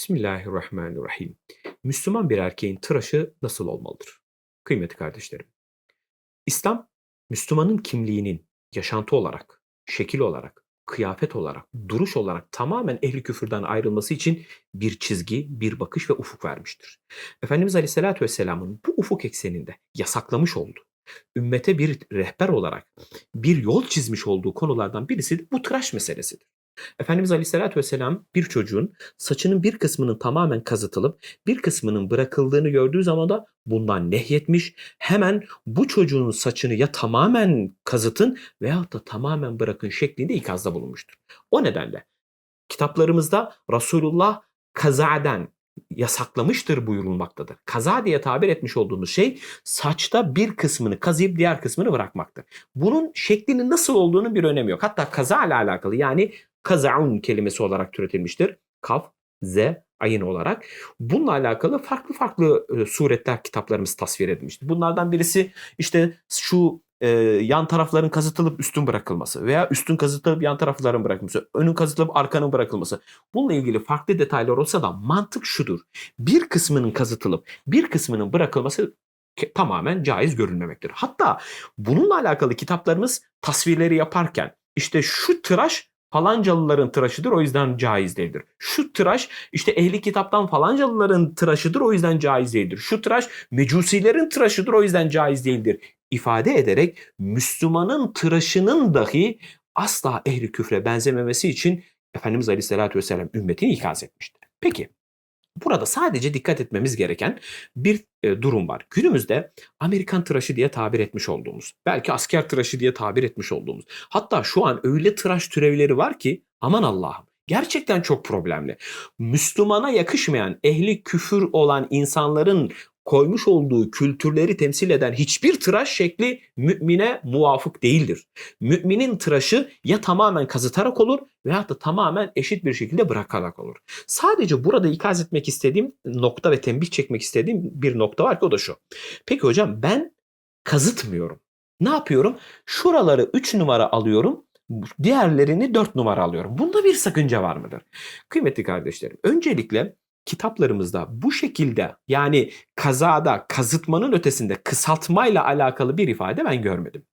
Bismillahirrahmanirrahim. Müslüman bir erkeğin tıraşı nasıl olmalıdır? Kıymetli kardeşlerim. İslam, Müslümanın kimliğinin yaşantı olarak, şekil olarak, kıyafet olarak, duruş olarak tamamen ehli küfürden ayrılması için bir çizgi, bir bakış ve ufuk vermiştir. Efendimiz Aleyhisselatü Vesselam'ın bu ufuk ekseninde yasaklamış olduğu, ümmete bir rehber olarak bir yol çizmiş olduğu konulardan birisi de bu tıraş meselesidir. Efendimiz Aleyhisselatü Vesselam bir çocuğun saçının bir kısmının tamamen kazıtılıp bir kısmının bırakıldığını gördüğü zaman da bundan nehyetmiş. Hemen bu çocuğun saçını ya tamamen kazıtın veyahut da tamamen bırakın şeklinde ikazda bulunmuştur. O nedenle kitaplarımızda Resulullah kazaden yasaklamıştır buyurulmaktadır. Kaza diye tabir etmiş olduğumuz şey saçta bir kısmını kazıyıp diğer kısmını bırakmaktır. Bunun şeklinin nasıl olduğunu bir önemi yok. Hatta kaza ile alakalı yani kazaun kelimesi olarak türetilmiştir. Kaf, z, ayın olarak. Bununla alakalı farklı farklı e, suretler kitaplarımız tasvir edilmiştir. Bunlardan birisi işte şu e, yan tarafların kazıtılıp üstün bırakılması veya üstün kazıtılıp yan tarafların bırakılması, önün kazıtılıp arkanın bırakılması. Bununla ilgili farklı detaylar olsa da mantık şudur. Bir kısmının kazıtılıp bir kısmının bırakılması tamamen caiz görünmemektir. Hatta bununla alakalı kitaplarımız tasvirleri yaparken işte şu tıraş falancalıların tıraşıdır o yüzden caiz değildir. Şu tıraş işte ehli kitaptan falancalıların tıraşıdır o yüzden caiz değildir. Şu tıraş mecusilerin tıraşıdır o yüzden caiz değildir. ifade ederek Müslümanın tıraşının dahi asla ehli küfre benzememesi için Efendimiz Aleyhisselatü Vesselam ümmetini ikaz etmiştir. Peki Burada sadece dikkat etmemiz gereken bir e, durum var. Günümüzde Amerikan tıraşı diye tabir etmiş olduğumuz, belki asker tıraşı diye tabir etmiş olduğumuz, hatta şu an öyle tıraş türevleri var ki aman Allah'ım gerçekten çok problemli. Müslümana yakışmayan, ehli küfür olan insanların koymuş olduğu kültürleri temsil eden hiçbir tıraş şekli mümine muvafık değildir. Müminin tıraşı ya tamamen kazıtarak olur veya da tamamen eşit bir şekilde bırakarak olur. Sadece burada ikaz etmek istediğim nokta ve tembih çekmek istediğim bir nokta var ki o da şu. Peki hocam ben kazıtmıyorum. Ne yapıyorum? Şuraları 3 numara alıyorum. Diğerlerini 4 numara alıyorum. Bunda bir sakınca var mıdır? Kıymetli kardeşlerim, öncelikle kitaplarımızda bu şekilde yani kazada kazıtmanın ötesinde kısaltmayla alakalı bir ifade ben görmedim.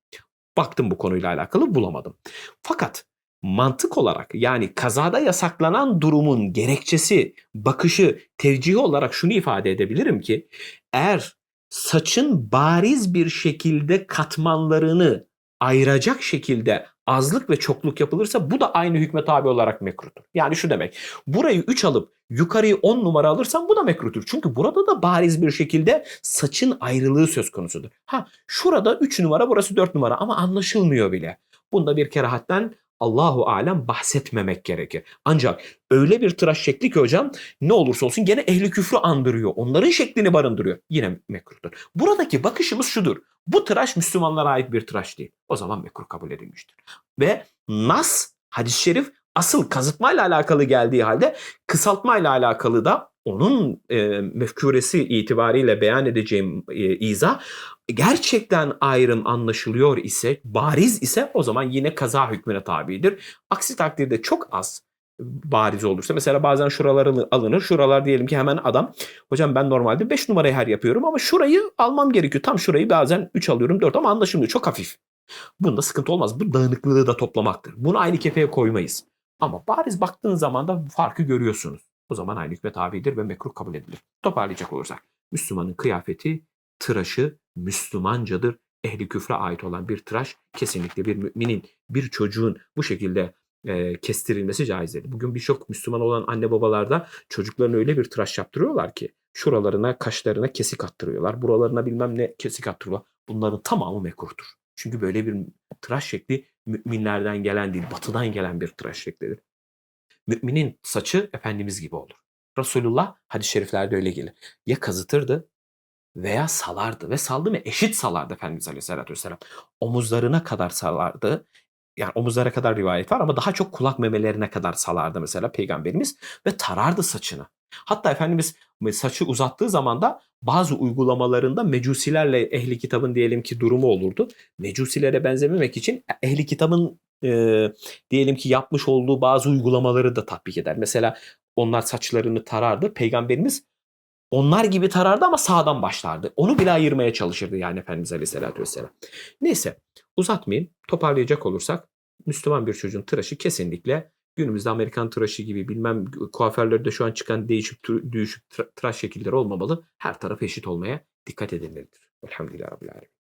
Baktım bu konuyla alakalı bulamadım. Fakat mantık olarak yani kazada yasaklanan durumun gerekçesi, bakışı, tevcihi olarak şunu ifade edebilirim ki eğer saçın bariz bir şekilde katmanlarını ayıracak şekilde azlık ve çokluk yapılırsa bu da aynı hükme tabi olarak mekruhtur. Yani şu demek burayı 3 alıp yukarıyı 10 numara alırsam bu da mekruhtur. Çünkü burada da bariz bir şekilde saçın ayrılığı söz konusudur. Ha şurada 3 numara burası 4 numara ama anlaşılmıyor bile. Bunda bir kerahatten Allahu alem bahsetmemek gerekir. Ancak öyle bir tıraş şekli ki hocam ne olursa olsun gene ehli küfrü andırıyor. Onların şeklini barındırıyor. Yine mekruhtur. Buradaki bakışımız şudur. Bu tıraş Müslümanlara ait bir tıraş değil. O zaman mekruh kabul edilmiştir. Ve nas, hadis-i şerif asıl kazıtmayla alakalı geldiği halde kısaltmayla alakalı da onun e, mefkuresi itibariyle beyan edeceğim e, izah gerçekten ayrım anlaşılıyor ise, bariz ise o zaman yine kaza hükmüne tabidir. Aksi takdirde çok az bariz olursa mesela bazen şuralar alınır. Şuralar diyelim ki hemen adam hocam ben normalde 5 numarayı her yapıyorum ama şurayı almam gerekiyor. Tam şurayı bazen 3 alıyorum 4 ama anlaşılmıyor. Çok hafif. Bunda sıkıntı olmaz. Bu dağınıklığı da toplamaktır. Bunu aynı kefeye koymayız. Ama bariz baktığın zaman da farkı görüyorsunuz. O zaman aynı hükme tabidir ve mekruh kabul edilir. Toparlayacak olursak. Müslümanın kıyafeti, tıraşı Müslümancadır. Ehli küfre ait olan bir tıraş kesinlikle bir müminin, bir çocuğun bu şekilde e, kestirilmesi caiz değil. Bugün birçok Müslüman olan anne babalarda çocuklarına öyle bir tıraş yaptırıyorlar ki şuralarına, kaşlarına kesik attırıyorlar. Buralarına bilmem ne kesik attırıyorlar. Bunların tamamı mekruhtur. Çünkü böyle bir tıraş şekli müminlerden gelen değil, batıdan gelen bir tıraş şeklidir. Müminin saçı Efendimiz gibi olur. Resulullah hadis-i şeriflerde öyle gelir. Ya kazıtırdı veya salardı ve saldı mı eşit salardı Efendimiz Aleyhisselatü Vesselam. Omuzlarına kadar salardı. Yani omuzlara kadar rivayet var ama daha çok kulak memelerine kadar salardı mesela Peygamberimiz ve tarardı saçını. Hatta Efendimiz saçı uzattığı zaman da bazı uygulamalarında mecusilerle ehli kitabın diyelim ki durumu olurdu. Mecusilere benzememek için ehli kitabın e, diyelim ki yapmış olduğu bazı uygulamaları da tatbik eder. Mesela onlar saçlarını tarardı. Peygamberimiz onlar gibi tarardı ama sağdan başlardı. Onu bile ayırmaya çalışırdı yani Efendimiz Aleyhisselatü Vesselam. Neyse uzatmayayım. Toparlayacak olursak Müslüman bir çocuğun tıraşı kesinlikle günümüzde Amerikan tıraşı gibi bilmem kuaförlerde şu an çıkan değişik düşük tıra- tıraş şekilleri olmamalı. Her taraf eşit olmaya dikkat edilmelidir. Elhamdülillah Rabbil Alemin.